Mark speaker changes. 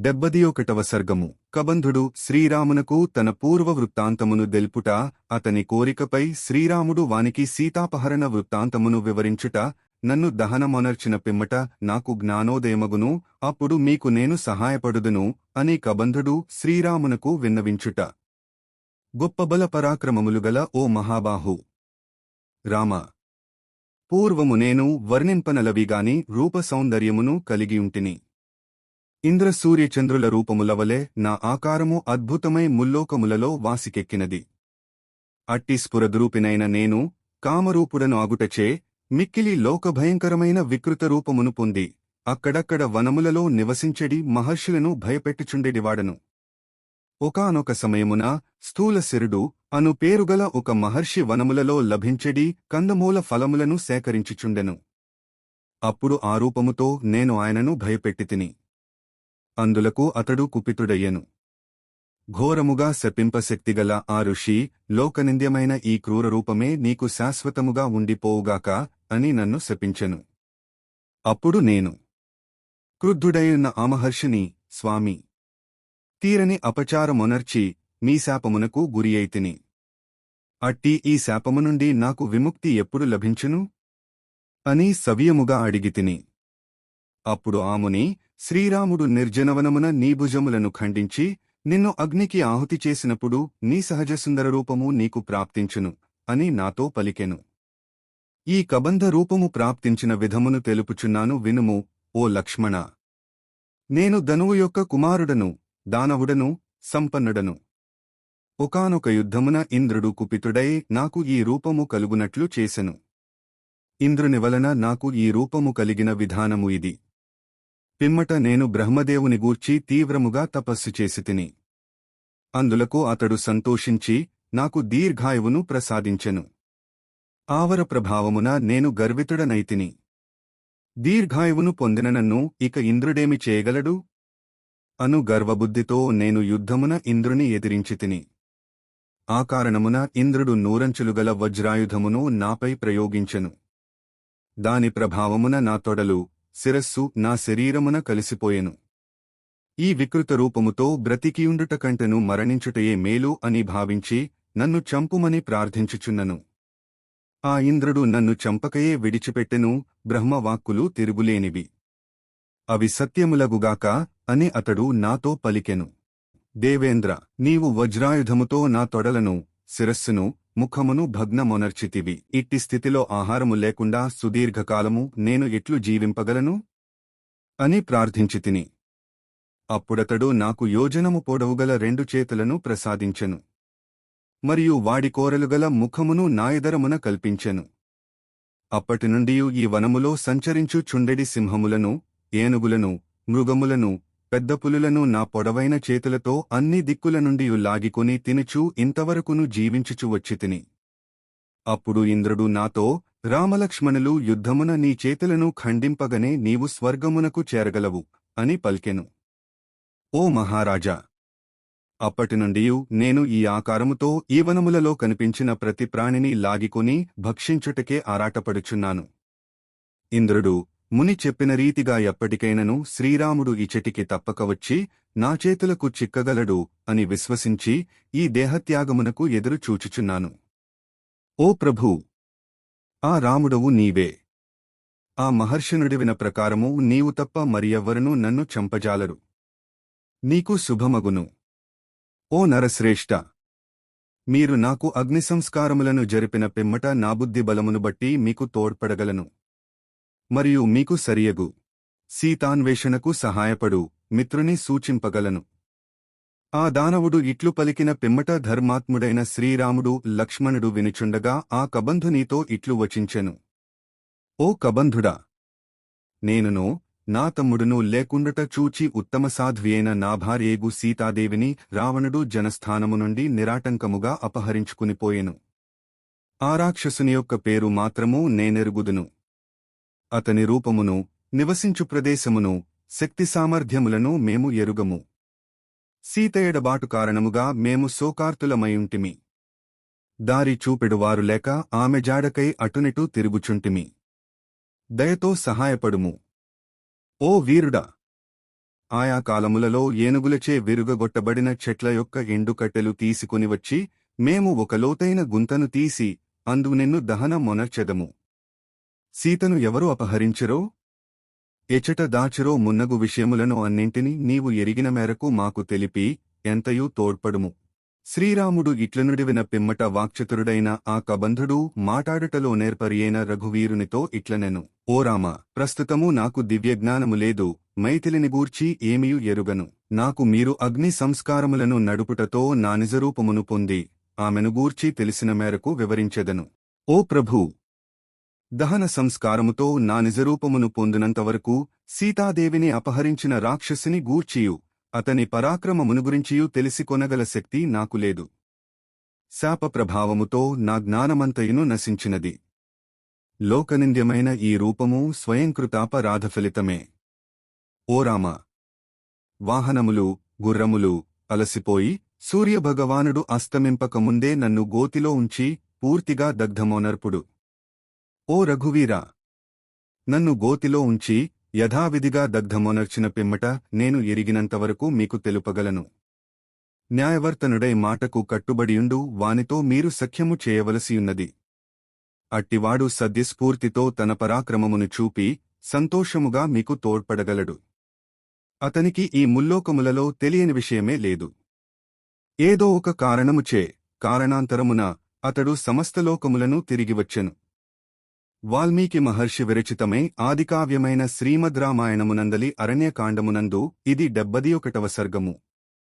Speaker 1: డెబ్బది ఒకటవ సర్గము. కబంధుడు శ్రీరామునకు తన పూర్వ వృత్తాంతమును దెల్పుట అతని కోరికపై శ్రీరాముడు వానికి సీతాపహరణ వృత్తాంతమును వివరించుట నన్ను దహనమొనర్చిన పిమ్మట నాకు జ్ఞానోదయమగును అప్పుడు మీకు నేను సహాయపడుదును అని కబంధుడు శ్రీరామునకు విన్నవించుట. గొప్ప బల పరాక్రమములు గల ఓ మహాబాహు. రామ. పూర్వము నేను వర్ణింపనలవిగాని రూప సౌందర్యమును కలిగియుంటిని ఇంద్ర సూర్యచంద్రుల నా ఆకారము అద్భుతమై ముల్లోకములలో వాసికెక్కినది. అట్టి స్ఫురద్రూపినైన నేను కామరూపుడను ఆగుటచే మిక్కిలి లోకభయంకరమైన వికృత రూపమును పొంది అక్కడక్కడ వనములలో నివసించెడి మహర్షులను భయపెట్టుచుండెడివాడను. ఒకానొక సమయమున స్థూలశిరుడు అను పేరుగల ఒక మహర్షి వనములలో లభించెడి కందమూల ఫలములను సేకరించుచుండెను. అప్పుడు ఆ రూపముతో నేను ఆయనను భయపెట్టితిని అందులకు అతడు కుపితుడయ్యెను. ఘోరముగా శపింపశక్తిగల ఆ ఋషి లోకనింద్యమైన ఈ క్రూర రూపమే నీకు శాశ్వతముగా ఉండిపోవుగాక అని నన్ను శపించెను. అప్పుడు నేను క్రుద్ధుడైన ఆ మహర్షిని స్వామి తీరని అపచారమొనర్చి మీ శాపమునకు గురియైతిని అట్టి ఈ శాపము నుండి నాకు విముక్తి ఎప్పుడు లభించును? అని సవియముగా అడిగితిని. అప్పుడు ఆముని శ్రీరాముడు నిర్జనవనమున నీ భుజములను ఖండించి నిన్ను అగ్నికి ఆహుతి చేసినప్పుడు నీ సహజ సుందర రూపము నీకు ప్రాప్తించును అని నాతో పలికెను. ఈ కబంధ రూపము ప్రాప్తించిన విధమును తెలుపుచున్నాను వినుము ఓ లక్ష్మణ! నేను ధనువు యొక్క కుమారుడను దానవుడను సంపన్నుడను. ఒకానొక యుద్ధమున ఇంద్రుడు కుపితుడై నాకు ఈ రూపము కలుగునట్లు చేసెను. ఇంద్రుని వలన నాకు ఈ రూపము కలిగిన విధానము ఇది. పిమ్మట నేను బ్రహ్మదేవుని గూర్చి తీవ్రముగా తపస్సు చేసి తిని. అందులకు అతడు సంతోషించి నాకు దీర్ఘాయువును ప్రసాదించెను. ఆవర ప్రభావమున నేను గర్వితుడనైతిని దీర్ఘాయువును పొందిన నన్ను ఇక ఇంద్రుడేమి చేయగలడు? అను గర్వబుద్ధితో నేను యుద్ధమున ఇంద్రుని ఎదిరించితిని ఆ కారణమున ఇంద్రుడు నూరంచులుగల వజ్రాయుధమును నాపై ప్రయోగించెను. దాని ప్రభావమున నా తొడలు శిరస్సు నా శరీరమున కలిసిపోయెను. ఈ వికృత రూపముతో బ్రతికియుండుట కంటెను మరణించుటయే మేలు అని భావించి నన్ను చంపుమని ప్రార్థించుచున్నను. ఆ ఇంద్రుడు నన్ను చంపకయే విడిచిపెట్టెను బ్రహ్మవాక్కులు తిరుగులేనివి. అవి సత్యములగుగాక అని అతడు నాతో పలికెను. దేవేంద్ర నీవు వజ్రాయుధముతో నా తొడలను శిరస్సును ముఖమును భగ్నమొనర్చితివి. ఇట్టి స్థితిలో ఆహారము లేకుండా సుదీర్ఘకాలము నేను ఎట్లు జీవింపగలను? అని ప్రార్థించితిని. అప్పుడతడు నాకు యోజనము పొడవుగల రెండు చేతులను ప్రసాదించెను. మరియు వాడి కోరలుగల ముఖమును నాయదరమున కల్పించెను. అప్పటినుండి ఈ వనములో సంచరించు చుండెడి సింహములను ఏనుగులను మృగములను పెద్ద పులులను నా పొడవైన చేతులతో అన్ని దిక్కుల నుండి లాగికొని తినుచూ ఇంతవరకును జీవించుచు వచ్చితిని అప్పుడు ఇంద్రుడు నాతో రామలక్ష్మణులు యుద్ధమున నీ చేతులను ఖండింపగనే నీవు స్వర్గమునకు చేరగలవు అని పల్కెను. ఓ మహారాజా! అప్పటినుండి నేను ఈ ఆకారముతో ఈ వనములలో కనిపించిన ప్రతి ప్రాణిని లాగికొని భక్షించుటకే ఆరాటపడుచున్నాను. ఇంద్రుడు ముని చెప్పిన రీతిగా ఎప్పటికైనను శ్రీరాముడు ఇచటికి తప్పక వచ్చి నా చేతులకు చిక్కగలడు అని విశ్వసించి ఈ దేహత్యాగమునకు ఎదురు చూచుచున్నాను. ఓ ప్రభూ! ఆ రాముడవు నీవే. ఆ మహర్షినుడివిన ప్రకారము నీవు తప్ప మరియెవ్వరునూ నన్ను చంపజాలరు. నీకు శుభమగును. ఓ నరశ్రేష్ఠ మీరు నాకు అగ్నిసంస్కారములను జరిపిన పిమ్మట నా బుద్ధి బలమును బట్టి మీకు తోడ్పడగలను. మరియు మీకు సరియగు. సీతాన్వేషణకు సహాయపడు మిత్రుని సూచింపగలను. ఆ దానవుడు ఇట్లు పలికిన పిమ్మట ధర్మాత్ముడైన శ్రీరాముడు లక్ష్మణుడు వినుచుండగా ఆ కబంధునితో ఇట్లు వచించెను. ఓ కబంధుడా! నేనును నా తమ్ముడును లేకుండట చూచి ఉత్తమ సాధ్వియైన నా భార్యేగు సీతాదేవిని రావణుడు జనస్థానము నుండి నిరాటంకముగా అపహరించుకునిపోయెను ఆ రాక్షసుని యొక్క పేరు మాత్రము నేనెరుగుదును. అతని రూపమును నివసించు ప్రదేశమును శక్తి సామర్థ్యములను మేము ఎరుగము. సీతయడబాటు కారణముగా మేము సోకార్తులమయుంటిమి దారి చూపెడువారు లేక ఆమె జాడకై అటునిటు తిరుగుచుంటిమి. దయతో సహాయపడుము. ఓ వీరుడా! ఆయా కాలములలో ఏనుగులచే విరుగగొట్టబడిన చెట్ల యొక్క ఎండుకట్టెలు తీసుకుని వచ్చి మేము ఒక లోతైన గుంతను తీసి అందు నిన్ను దహన మొనర్చెదము సీతను ఎవరు అపహరించరో? ఎచట దాచిరో మున్నగు విషయములను అన్నింటినీ నీవు ఎరిగిన మేరకు మాకు తెలిపి ఎంతయూ తోడ్పడుము. శ్రీరాముడు ఇట్లనుడివిన పిమ్మట వాక్చతురుడైన ఆ కబంధుడు మాటాడటలో నేర్పరియైన రఘువీరునితో ఇట్లనెను. ఓ రామ ప్రస్తుతము నాకు దివ్యజ్ఞానము లేదు మైథిలిని గూర్చి ఏమియు ఎరుగను? నాకు మీరు అగ్ని సంస్కారములను నడుపుటతో నా నిజరూపమును పొంది ఆమెను గూర్చి తెలిసిన మేరకు వివరించెదను. ఓ ప్రభూ దహన సంస్కారముతో నా నిజరూపమును పొందినంతవరకు సీతాదేవిని అపహరించిన రాక్షసిని గూర్చియు. అతని పరాక్రమమును గురించియూ తెలిసి కొనగల శక్తి నాకు లేదు. శాప ప్రభావముతో నా జ్ఞానమంతయును నశించినది. లోకనింద్యమైన ఈ రూపము స్వయంకృతాపరాధఫలితమే ఓ రామ! వాహనములు గుర్రములు అలసిపోయి సూర్యభగవానుడు అస్తమింపకముందే నన్ను గోతిలో ఉంచి పూర్తిగా దగ్ధమోనర్పుడు. ఓ రఘువీరా! నన్ను గోతిలో ఉంచి యథావిధిగా దగ్ధమొనర్చిన పిమ్మట నేను ఎరిగినంతవరకు మీకు తెలుపగలను. న్యాయవర్తనుడై మాటకు కట్టుబడియుండు వానితో మీరు సఖ్యము చేయవలసియున్నది. అట్టివాడు సద్యస్ఫూర్తితో తన పరాక్రమమును చూపి సంతోషముగా మీకు తోడ్పడగలడు. అతనికి ఈ ముల్లోకములలో తెలియని విషయమే లేదు. ఏదో ఒక కారణముచే కారణాంతరమున అతడు సమస్తలోకములను తిరిగివచ్చెను వాల్మీకి మహర్షి విరచితమే ఆదికావ్యమైన శ్రీమద్ రామాయణమునందలి అరణ్యకాండమునందు ఇది డెబ్బది ఒకటవ సర్గము.